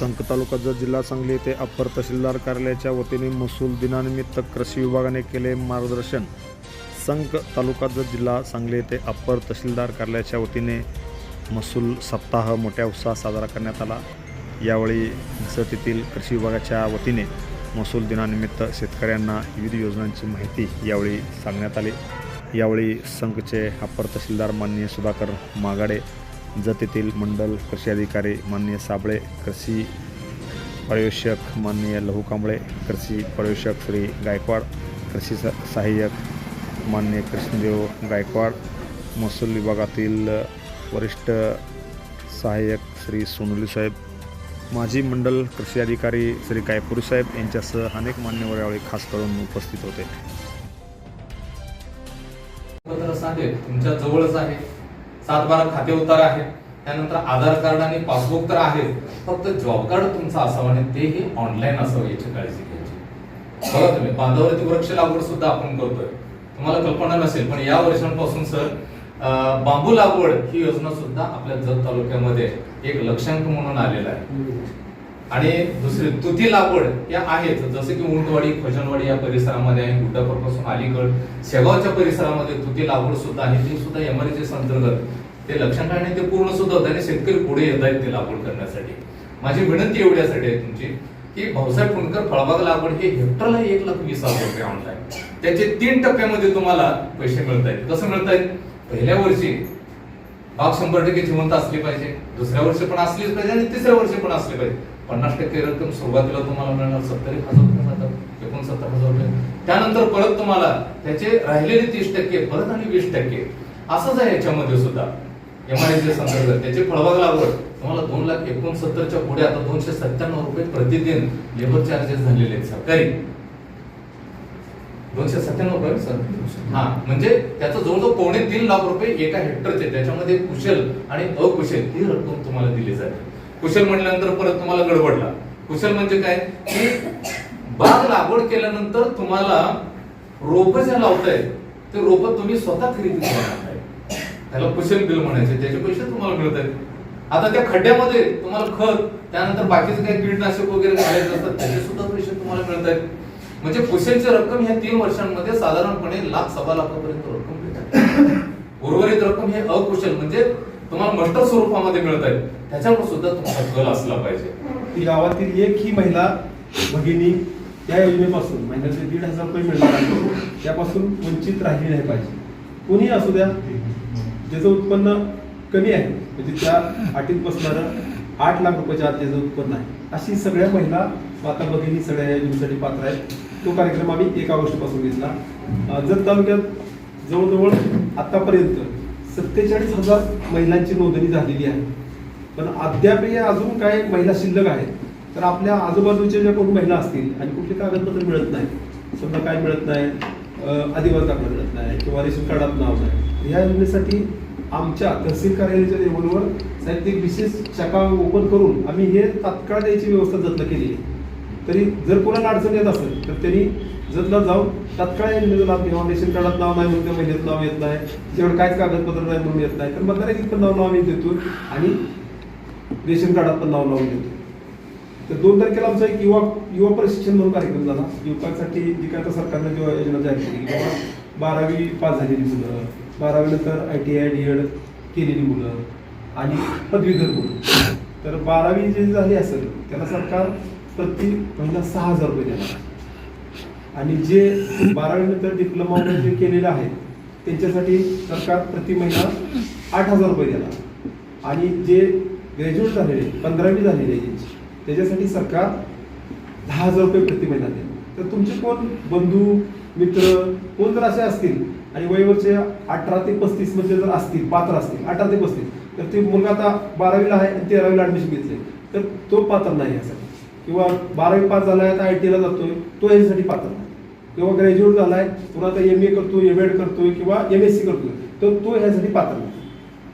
संक तालुका जत जिल्हा सांगली येथे अप्पर तहसीलदार कार्यालयाच्या वतीने महसूल दिनानिमित्त कृषी विभागाने केले मार्गदर्शन. संक तालुका जत जिल्हा सांगली येथे अप्पर तहसीलदार कार्यालयाच्या वतीने महसूल सप्ताह मोठ्या उत्साहात साजरा करण्यात आला. यावेळी जत येथील कृषी विभागाच्या वतीने महसूल दिनानिमित्त शेतकऱ्यांना विविध योजनांची माहिती यावेळी सांगण्यात आली. यावेळी संघचे अप्पर तहसीलदार माननीय सुधाकर मागाडे जत येथील मंडल कृषी अधिकारी माननीय साबळे कृषी पर्यवेक्षक माननीय लहू कांबळे कृषी पर्यवेक्षक श्री गायकवाड कृषी स सहाय्यक माननीय कृष्णदेव गायकवाड महसूल विभागातील वरिष्ठ सहाय्यक श्री सोनुली साहेब माजी मंडल कृषी अधिकारी श्री गायपुरी साहेब यांच्यासह अनेक मान्यवर यावेळी खास करून उपस्थित होते. तुमच्या जवळच आहे. सात बारा खाते उतार आहेत. त्यानंतर आधार कार्ड आणि पासबुक तर आहे फक्त जॉब कार्ड तुमचं असावं आणि तेही ऑनलाईन असावं याची काळजी घ्यायची. बघा तुम्ही बांधावरती वृक्ष लागवड सुद्धा आपण करतोय. तुम्हाला कल्पना नसेल पण या वर्षांपासून सर बांबू लागवड ही योजना सुद्धा आपल्या जत तालुक्यामध्ये एक लक्षांक म्हणून आलेला आहे. आणि दुसरी तुती लागवड या आहेत. जसं की उंटवाडी खोजनवाडी या परिसरामध्ये आहे गुड्डापूरपासून अलीगड शेगावच्या परिसरामध्ये तुती लागवड सुद्धा आहे. ती सुद्धा एमर्जन्सी अंतर्गत. ते लक्षात आणि ते पूर्ण सुद्धा होतं आणि शेतकरी पुढे येत आहेत ते लागवड करण्यासाठी. माझी विनंती एवढ्यासाठी आहे तुमची की भाऊसाहेब फुंडकर फळबाग लागवड हे हेक्टरला एक लाख वीस हजार रुपये ऑनलाईन त्याचे तीन टप्प्यामध्ये तुम्हाला पैसे मिळत आहेत. कसं मिळत आहेत? पहिल्या वर्षी बाग शंभर टक्के जिवंत असली पाहिजे. दुसऱ्या वर्षी पण असलीच पाहिजे आणि तिसऱ्या वर्षी पण असली पाहिजे. पन्नास टक्के रक्कम सुरुवातीला तुम्हाला मिळणार सत्तर एक हजार रुपये मिळतात एकोणसत्तर हजार रुपये. त्यानंतर परत तुम्हाला त्याचे राहिलेले तीस टक्के परत आणि वीस टक्के. असंच आहे याच्यामध्ये सुद्धा. एमआयचे संदर्भात. त्याची फळबाग लागवड. तुम्हाला दोन लाख एकोणसत्तरच्या पुढे आता दोनशे सत्त्याण्णव रुपये प्रतिदिन लेबर चार्जेस झालेले आहेत सरकारी. दोनशे सत्त्याण्णव रुपये सर. हा म्हणजे त्याचं जवळजवळ पावणे तीन लाख रुपये एका हेक्टरचे त्याच्यामध्ये कुशल आणि अकुशल ही रक्कम तुम्हाला दिली जाते. कुशल म्हटल्यानंतर परत तुम्हाला गडबडला. कुशल म्हणजे काय? की बाग लागवड केल्यानंतर तुम्हाला रोप जे लावताय ते रोप तुम्ही स्वतः खरेदी करणार त्याला कुशल बिल म्हणायचे त्याचे पैसे तुम्हाला मिळत आहेत आता त्या खड्ड्यामध्ये तुम्हाला खत त्यानंतर बाकीचे काही कीटनाशक वगैरे घालायचे असतात त्याचे सुद्धा पैसे तुम्हाला मिळत आहेत म्हणजे कुशलची रक्कम ह्या तीन वर्षांमध्ये साधारणपणे लाख सव्वा लाखापर्यंत रक्कम मिळतात उर्वरित रक्कम हे अकुशल म्हणजे तुम्हाला मस्टर स्वरूपामध्ये मिळत आहेत. त्याच्यावर सुद्धा तुमचा कल असला पाहिजे. गावातील एक ही महिला भगिनी या योजनेपासून महिन्याचे दीड हजार रुपये मिळणार आहे त्यापासून वंचित राहिली नाही पाहिजे. कोणी असू द्या ज्याचं उत्पन्न कमी आहे म्हणजे त्या अटीत बसणारं आठ लाख रुपयाच्या आत त्याचं उत्पन्न आहे अशी सगळ्या महिला माता भगिनी सगळ्या या योजनेसाठी पात्र आहेत. तो कार्यक्रम आम्ही एक ऑगस्टपासून घेतला. जत तालुक्यात जवळजवळ आतापर्यंत सत्तेचाळीस हजार महिलांची नोंदणी झालेली आहे. पण अद्यापही अजून काय महिला शिल्लक आहेत. तर आपल्या आजूबाजूच्या ज्या कोण महिला असतील आणि कुठली कागदपत्र मिळत नाही समजा काय मिळत नाही आदिवास आदिवासी दाखला मिळत नाही किंवा रेशन कार्डात नाव नाही. ह्या योजनेसाठी आमच्या तहसील कार्यालयाच्या लेवलवर साहेब एक विशेष शाखा ओपन करून आम्ही हे तात्काळ द्यायची व्यवस्था जतन केली आहे. तरी जर कोणाला अडचण येत असेल तर त्यांनी जतला जाऊन तत्काळ या लाभ घ्यावा रेशन कार्डात नाव नाही म्हणून त्या महिन्यात नाव येत नाही. त्याच्यावर काहीच कागदपत्र नाही म्हणून येत नाही. तर मतदारात पण नाव आम्ही देतो आणि रेशन कार्डात पण नाव लावून देतो तर दोन तारखेला आमचा एक युवा युवा प्रशिक्षण म्हणून कार्यक्रम झाला. युवकांसाठी जी काय आता सरकारनं जेव्हा योजना जाहीर केली की बाबा बारावी पास झालेली मुलं बारावी नंतर I T I D Ed केलेली मुलं आणि पदवीधर मुलं. तर बारावी जे झाली असेल त्याला सरकार प्रति महिना सहा हजार रुपये देणार आहे. आणि जे बारावीनंतर डिप्लोमा जे केलेलं आहेत त्यांच्यासाठी सरकार प्रति महिना आठ हजार रुपये देणार. आणि जे ग्रॅज्युएट झालेले पंधरावी झालेले आहे त्याच्यासाठी सरकार दहा हजार रुपये प्रति महिना देणार. तर तुमचे कोण बंधू मित्र कोण जर असे असतील आणि वयवरचे अठरा ते पस्तीसमध्ये जर असतील पात्र असतील अठरा ते पस्तीस तर ते मुलगा आता बारावीला आहे आणि तेरावीला ऍडमिशन घेतले तर तो पात्र नाही यासाठी. किंवा बारावी पास झाला आहे आता आय टीला जातोय तो याच्यासाठी पात्र नाही. किंवा ग्रॅज्युएट झालाय पुन्हा आता एम ए करतोय एम एड करतोय किंवा एम एस सी करतोय तर तो ह्यासाठी पात्र नाही.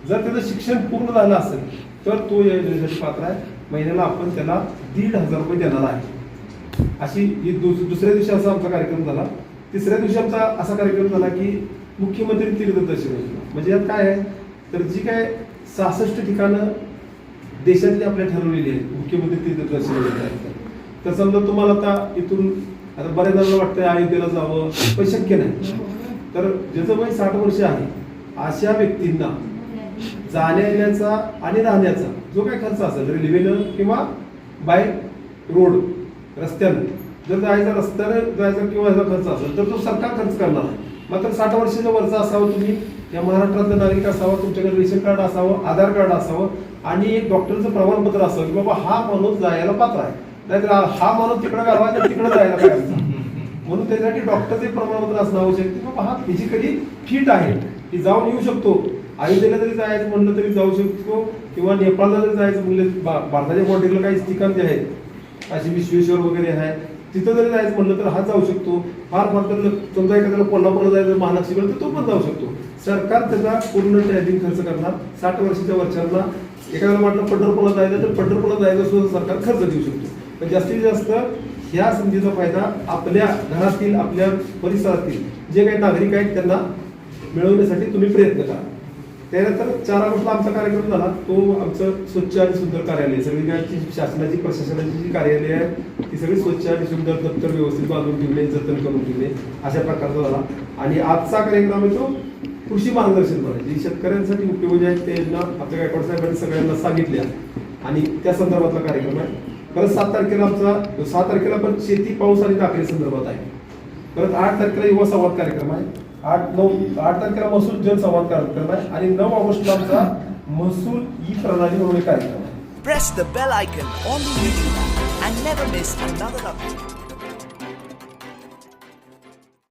जर त्याचं शिक्षण पूर्ण झालं असेल तर तो या योजनेसाठी पात्र आहे. महिन्याला आपण त्याला दीड हजार रुपये देणार आहे. अशी ही दुस- दुसऱ्या दिवशी असा आमचा कार्यक्रम झाला. तिसऱ्या दिवशी आमचा असा कार्यक्रम झाला की मुख्यमंत्री तीर्थदर्शन योजना. म्हणजे यात काय आहे? तर जी काय सहासष्ट ठिकाणं देशातली आपल्या ठरवलेली आहेत मुख्यमंत्री तीर्थदर्शन योजना आहेत. तर समजा तुम्हाला आता इथून आता बऱ्याच जणांना वाटतं अयोध्येला जावं पण शक्य नाही. तर ज्याचं वय साठ वर्ष आहे अशा व्यक्तींना जाण्या येण्याचा आणि राहण्याचा जो काही खर्च असेल रेल्वेनं किंवा बाय रोड रस्त्यानं जर जायचा रस्त्यानं जायचा किंवा याचा खर्च असेल तर तो सरकार खर्च करणार आहे. मात्र साठ वर्षाच्या वरचा असावं तुम्ही या महाराष्ट्रातलं नागरिक असावं तुमच्याकडे रेशन कार्ड असावं आधार कार्ड असावं आणि एक डॉक्टरचं प्रमाणपत्र असावं की बाबा हा माणूस जायला पात्र आहे. नाहीतर हा माणूस तिकडे घालवायचा तिकडे जायला पाहिजे. म्हणून त्यासाठी डॉक्टरचे प्रमाणपत्र असणं आवश्यक की बाबा हा फिजिकली फिट आहे. की जाऊन येऊ शकतो. अयोध्येला जरी जायचं म्हणलं तरी जाऊ शकतो. किंवा नेपाळला जरी जायचं म्हणलं भारताच्या बॉर्डरला काही ठिकाण जे आहेत अशी विश्वेश्वर वगैरे आहे. तिथं जरी जायचं म्हणलं तर हा जाऊ शकतो. फार फार तर समजा एखाद्याला कोल्हापूरला जायचं महालक्ष्मीकडे तर तो पण जाऊ शकतो. सरकार त्याचा पूर्ण ट्रॅव्हलिंग खर्च करणार. साठ वर्षाच्या वर्षांना एखाद्याला वाटलं पंढरपूरला जायचं तर पंढरपूरला जायचं सुद्धा सरकार खर्च देऊ शकतो. पण जास्तीत जास्त ह्या संधीचा फायदा आपल्या घरातील आपल्या परिसरातील जे काही नागरिक आहेत त्यांना मिळवण्यासाठी तुम्ही प्रयत्न करा. त्यानंतर चार ऑगस्टला आमचा कार्यक्रम झाला. तो आमचं स्वच्छ आणि सुंदर कार्यालय सगळी शासनाची प्रशासनाची जी कार्यालय आहे ती सगळी स्वच्छ आणि सुंदर दप्तर व्यवस्थित बांधून ठेवले जतन करून ठेवले अशा प्रकारचा झाला. आणि आजचा कार्यक्रम आहे तो कृषी मार्गदर्शन म्हणजे जे शेतकऱ्यांसाठी उपयोगी आहेत त्यांना आपल्या गायकवाड साहेबांनी सगळ्यांना सांगितले आणि त्या संदर्भातला कार्यक्रम आहे. परत सात तारखेला आमचा सात तारखेला पण शेती पाऊस आणि दाखले संदर्भात आहे. परत आठ तारखेला युवा संवाद कार्यक्रम आहे. आठ नऊ आठ तारखेला महसूल जनसंवाद कार्यक्रम आहे. आणि नऊ ऑगस्टला आमचा महसूल ई प्रणाली म्हणून कार्यक्रम आहे. Press the bell icon on the YouTube and never miss another update.